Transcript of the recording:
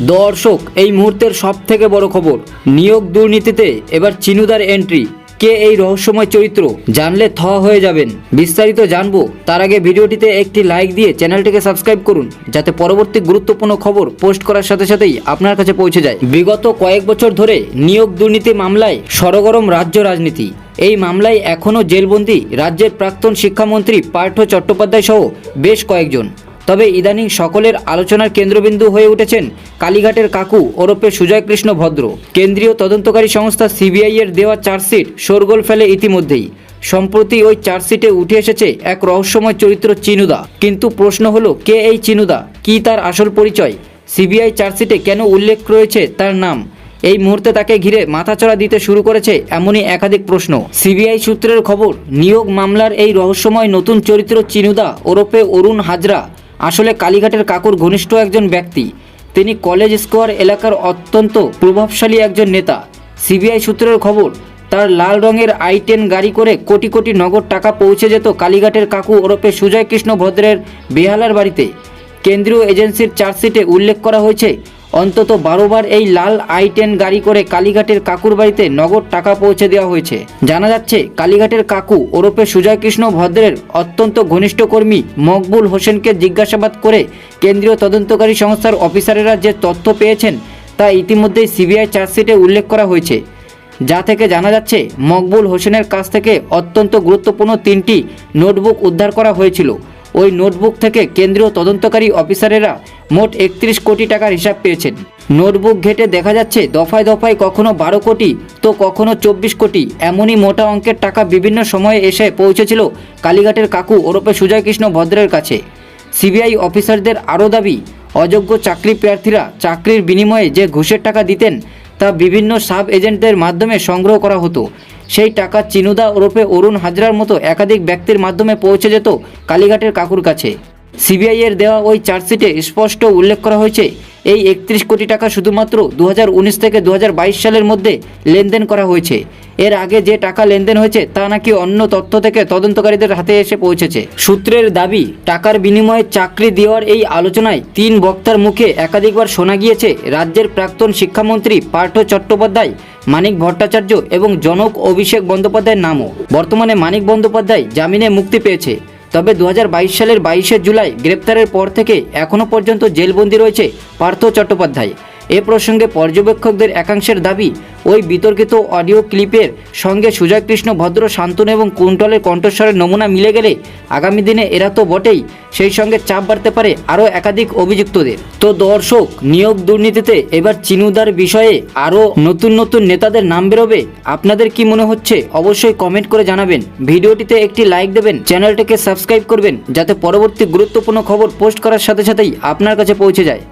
দর্শক, এই মুহূর্তের সব থেকে বড় খবর। নিয়োগ দুর্নীতিতে এবার চিনুদার এন্ট্রি কে এই রহস্যময় চরিত্র? জানলে থ হয়ে যাবেন। বিস্তারিত জানব, তার আগে ভিডিওটিতে একটি লাইক দিয়ে চ্যানেলটিকে সাবস্ক্রাইব করুন, যাতে পরবর্তী গুরুত্বপূর্ণ খবর পোস্ট করার সাথে সাথেই আপনার কাছে পৌঁছে যায়। বিগত কয়েক বছর ধরে নিয়োগ দুর্নীতি মামলায় সরগরম রাজ্য রাজনীতি। এই মামলায় এখনও জেলবন্দি রাজ্যের প্রাক্তন শিক্ষামন্ত্রী পার্থ চট্টোপাধ্যায় সহ বেশ কয়েকজন। তবে ইদানিং সকলের আলোচনার কেন্দ্রবিন্দু হয়ে উঠেছেন কালীঘাটের কাকু ওরফে সুজয় কৃষ্ণ ভদ্র। কেন্দ্রীয় তদন্তকারী সংস্থা সিবিআই এর দেওয়া চার্জশিট শোরগোল ফেলে ইতিমধ্যেই। সম্প্রতি ওই চার্জশিটে উঠে এসেছে এক রহস্যময় চরিত্র চিনুদা। কিন্তু প্রশ্ন হলো, কে এই চিনুদা? কি তার আসল পরিচয়? সিবিআই চার্জশিটে কেন উল্লেখ রয়েছে তার নাম? এই মুহূর্তে তাকে ঘিরে মাথাচড়া দিতে শুরু করেছে এমনই একাধিক প্রশ্ন। সিবিআই সূত্রের খবর, নিয়োগ মামলার এই রহস্যময় নতুন চরিত্র চিনুদা ওরফে অরুণ হাজরা আসলে কালীঘাটের কাকুর ঘনিষ্ঠ একজন ব্যক্তি। তিনি কলেজ স্কোয়ার এলাকার অত্যন্ত প্রভাবশালী একজন নেতা। সিবিআই সূত্রের খবর, তার লাল রঙের আই টেন গাড়ি করে কোটি কোটি নগদ টাকা পৌঁছে যেত কালীঘাটের কাকু ওরফে সুজয় কৃষ্ণ ভদ্রের বেহালার বাড়িতে। কেন্দ্রীয় এজেন্সির চার্জশিটে উল্লেখ করা হয়েছে অন্তত বারোবার এই লাল আই টেন গাড়ি করে কালীঘাটের কাকুর বাড়িতে নগদ টাকা পৌঁছে দেওয়া হয়েছে। জানা যাচ্ছে, কালীঘাটের কাকু ওরফে সুজয় কৃষ্ণ ভদ্রের অত্যন্ত ঘনিষ্ঠ কর্মী মকবুল হোসেনকে জিজ্ঞাসাবাদ করে কেন্দ্রীয় তদন্তকারী সংস্থার অফিসারেরা যে তথ্য পেয়েছেন তা ইতিমধ্যেই সিবিআই চার্জশিটে উল্লেখ করা হয়েছে। যা থেকে জানা যাচ্ছে, মকবুল হোসেনের কাছ থেকে অত্যন্ত গুরুত্বপূর্ণ তিনটি নোটবুক উদ্ধার করা হয়েছিল। ওই নোটবুক থেকে কেন্দ্রীয় তদন্তকারী অফিসারেরা মোট একত্রিশ কোটি টাকার হিসাব পেয়েছেন। নোটবুক ঘেটে দেখা যাচ্ছে দফায় দফায় কখনো বারো কোটি, তো কখনো চব্বিশ কোটি। এমনই মোটা অঙ্কের টাকা বিভিন্ন সময়ে এসে পৌঁছেছিল কালীঘাটের কাকু ওরফে সুজয় কৃষ্ণ ভদ্রের কাছে। সিবিআই অফিসারদের আরও দাবি, অযোগ্য চাকরি প্রার্থীরা চাকরির বিনিময়ে যে ঘুষের টাকা দিতেন তা বিভিন্ন সাব এজেন্টদের মাধ্যমে সংগ্রহ করা হতো। সেই টাকা চিনুদা ওরফে অরুণ হাজরার মতো একাধিক ব্যক্তির মাধ্যমে পৌঁছে যেত কালীঘাটের কাকুর কাছে। সিবিআই এর দেওয়া ওই চার্জশিটে স্পষ্ট উল্লেখ করা হয়েছে, এই একত্রিশ কোটি টাকা শুধুমাত্র দু হাজার উনিশ থেকে দু হাজার বাইশ সালের মধ্যে লেনদেন করা হয়েছে। এর আগে যে টাকা লেনদেন হয়েছে, তা নাকি অন্য তথ্য থেকে তদন্তকারীদের হাতে এসে পৌঁছেছে। সূত্রের দাবি, টাকার বিনিময়ে চাকরি দেওয়ার এই আলোচনায় তিন বক্তার মুখে একাধিকবার শোনা গিয়েছে, রাজ্যের প্রাক্তন শিক্ষামন্ত্রী পার্থ চট্টোপাধ্যায়, মানিক ভট্টাচার্য এবং জনক অভিষেক বন্দ্যোপাধ্যায়ের নামও। বর্তমানে মানিক বন্দ্যোপাধ্যায় জামিনে মুক্তি পেয়েছে। তবে দু হাজার বাইশ সালের বাইশে জুলাই গ্রেপ্তারের পর থেকে এখনও পর্যন্ত জেলবন্দি রয়েছে পার্থ চট্টোপাধ্যায়। এ প্রসঙ্গে পর্যবেক্ষকদের একাংশের দাবি, ওই বিতর্কিত অডিও ক্লিপের সঙ্গে সুজয় কৃষ্ণ ভদ্র, শান্তনু এবং কুন্তলের কণ্ঠস্বরের নমুনা মিলে গেলে আগামী দিনে এরা তো বটেই, সেই সঙ্গে চাপ বাড়তে পারে আরও একাধিক অভিযুক্তদের। তো দর্শক, নিয়োগ দুর্নীতিতে এবার চিনুদার বিষয়ে আরও নতুন নতুন নেতাদের নাম বেরোবে, আপনাদের কি মনে হচ্ছে? অবশ্যই কমেন্ট করে জানাবেন। ভিডিওটিতে একটি লাইক দেবেন, চ্যানেলটিকে সাবস্ক্রাইব করবেন, যাতে পরবর্তী গুরুত্বপূর্ণ খবর পোস্ট করার সাথে সাথেই আপনার কাছে পৌঁছে যায়।